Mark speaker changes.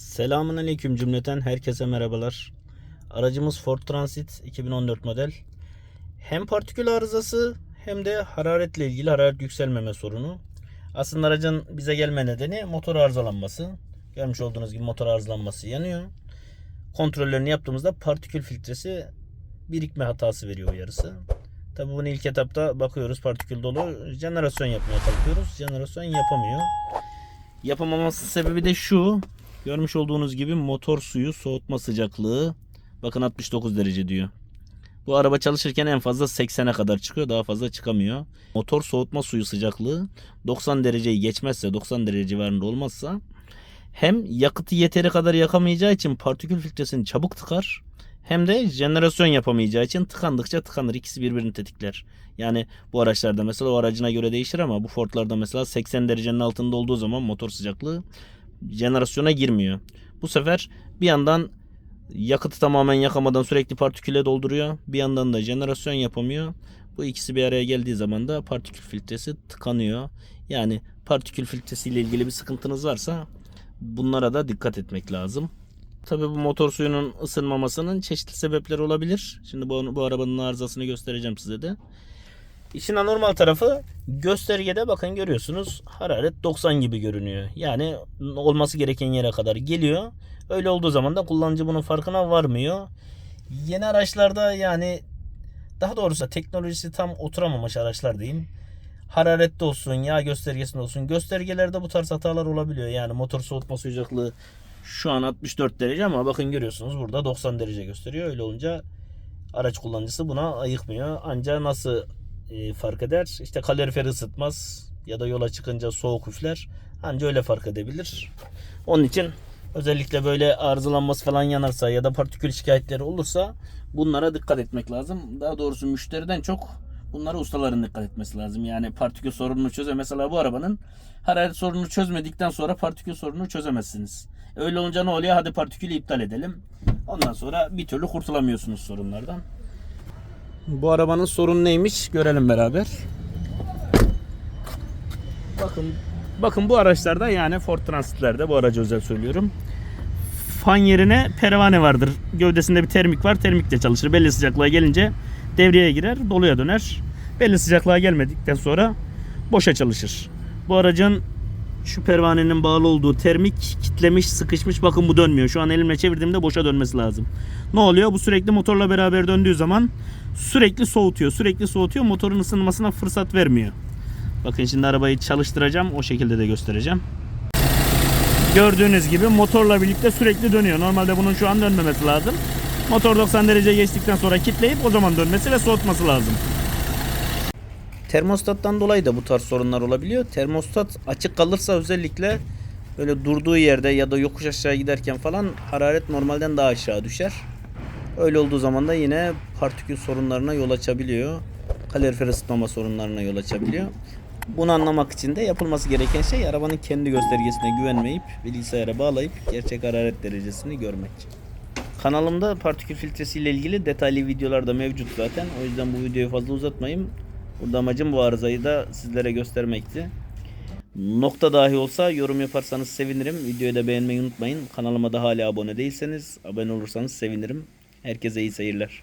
Speaker 1: Selamun Aleyküm cümleten herkese merhabalar. Aracımız Ford Transit 2014 model. Hem partikül arızası hem de hararetle ilgili hararet yükselmeme sorunu. Aslında aracın bize gelme nedeni motor arızalanması. Görmüş olduğunuz gibi motor arızalanması yanıyor. Kontrollerini yaptığımızda partikül filtresi birikme hatası veriyor uyarısı. Tabi bunu ilk etapta bakıyoruz partikül dolu. Jenerasyon yapmaya kalkıyoruz. Jenerasyon yapamıyor. Yapamaması sebebi de şu. Görmüş olduğunuz gibi motor suyu soğutma sıcaklığı bakın 69 derece diyor. Bu araba çalışırken en fazla 80'e kadar çıkıyor. Daha fazla çıkamıyor. Motor soğutma suyu sıcaklığı 90 dereceyi geçmezse 90 derece civarında olmazsa hem yakıtı yeteri kadar yakamayacağı için partikül filtresini çabuk tıkar hem de jenerasyon yapamayacağı için tıkandıkça tıkanır. İkisi birbirini tetikler. Yani bu araçlarda mesela o aracına göre değişir ama bu Ford'larda mesela 80 derecenin altında olduğu zaman motor sıcaklığı jenerasyona girmiyor. Bu sefer bir yandan yakıtı tamamen yakamadan sürekli partiküle dolduruyor. Bir yandan da jenerasyon yapamıyor. Bu ikisi bir araya geldiği zaman da partikül filtresi tıkanıyor. Yani partikül filtresiyle ilgili bir sıkıntınız varsa bunlara da dikkat etmek lazım. Tabii bu motor suyunun ısınmamasının çeşitli sebepleri olabilir. Şimdi bu, bu arabanın arızasını göstereceğim size de. İşin anormal tarafı göstergede bakın görüyorsunuz hararet 90 gibi görünüyor. Yani olması gereken yere kadar geliyor. Öyle olduğu zaman da kullanıcı bunun farkına varmıyor. Yeni araçlarda yani daha doğrusu teknolojisi tam oturamamış araçlar diyeyim. Hararette olsun, yağ göstergesinde olsun. Göstergelerde bu tarz hatalar olabiliyor. Yani motor soğutma sıcaklığı şu an 64 derece ama bakın görüyorsunuz burada 90 derece gösteriyor. Öyle olunca araç kullanıcısı buna ayıkmıyor. Ancak nasıl e, fark eder? İşte kaloriferi ısıtmaz ya da yola çıkınca soğuk üfler. Anca öyle fark edebilir. Onun için özellikle böyle arızalanması falan yanarsa ya da partikül şikayetleri olursa bunlara dikkat etmek lazım. Daha doğrusu müşteriden çok bunlara ustaların dikkat etmesi lazım. Yani partikül sorununu çöze. Mesela bu arabanın hararet sorununu çözmedikten sonra partikül sorununu çözemezsiniz. Öyle olunca ne oluyor? Hadi partikülü iptal edelim. Ondan sonra bir türlü kurtulamıyorsunuz sorunlardan. Bu arabanın sorunu neymiş görelim beraber. Bakın bakın bu araçlarda yani Ford Transit'lerde bu aracı özel söylüyorum. Fan yerine pervane vardır. Gövdesinde bir termik var. Termik de çalışır. Belli sıcaklığa gelince devreye girer, doluya döner. Belli sıcaklığa gelmedikten sonra boşa çalışır. Bu aracın şu pervanenin bağlı olduğu termik kitlemiş, sıkışmış. Bakın bu dönmüyor. Şu an elimle çevirdiğimde boşa dönmesi lazım. Ne oluyor? Bu sürekli motorla beraber döndüğü zaman sürekli soğutuyor. Sürekli soğutuyor. Motorun ısınmasına fırsat vermiyor. Bakın şimdi arabayı çalıştıracağım. O şekilde de göstereceğim. Gördüğünüz gibi motorla birlikte sürekli dönüyor. Normalde bunun şu an dönmemesi lazım. Motor 90 derece geçtikten sonra kitleyip o zaman dönmesi ve soğutması lazım. Termostattan dolayı da bu tarz sorunlar olabiliyor. Termostat açık kalırsa özellikle böyle durduğu yerde ya da yokuş aşağı giderken falan hararet normalden daha aşağı düşer. Öyle olduğu zaman da yine partikül sorunlarına yol açabiliyor. Kalorifer ısıtmama sorunlarına yol açabiliyor. Bunu anlamak için de yapılması gereken şey arabanın kendi göstergesine güvenmeyip bilgisayara bağlayıp gerçek hararet derecesini görmek. Kanalımda partikül filtresi ile ilgili detaylı videolar da mevcut zaten. O yüzden bu videoyu fazla uzatmayayım. Burada amacım bu arızayı da sizlere göstermekti. Nokta dahi olsa yorum yaparsanız sevinirim. Videoyu da beğenmeyi unutmayın. Kanalıma da hala abone değilseniz abone olursanız sevinirim. Herkese iyi seyirler.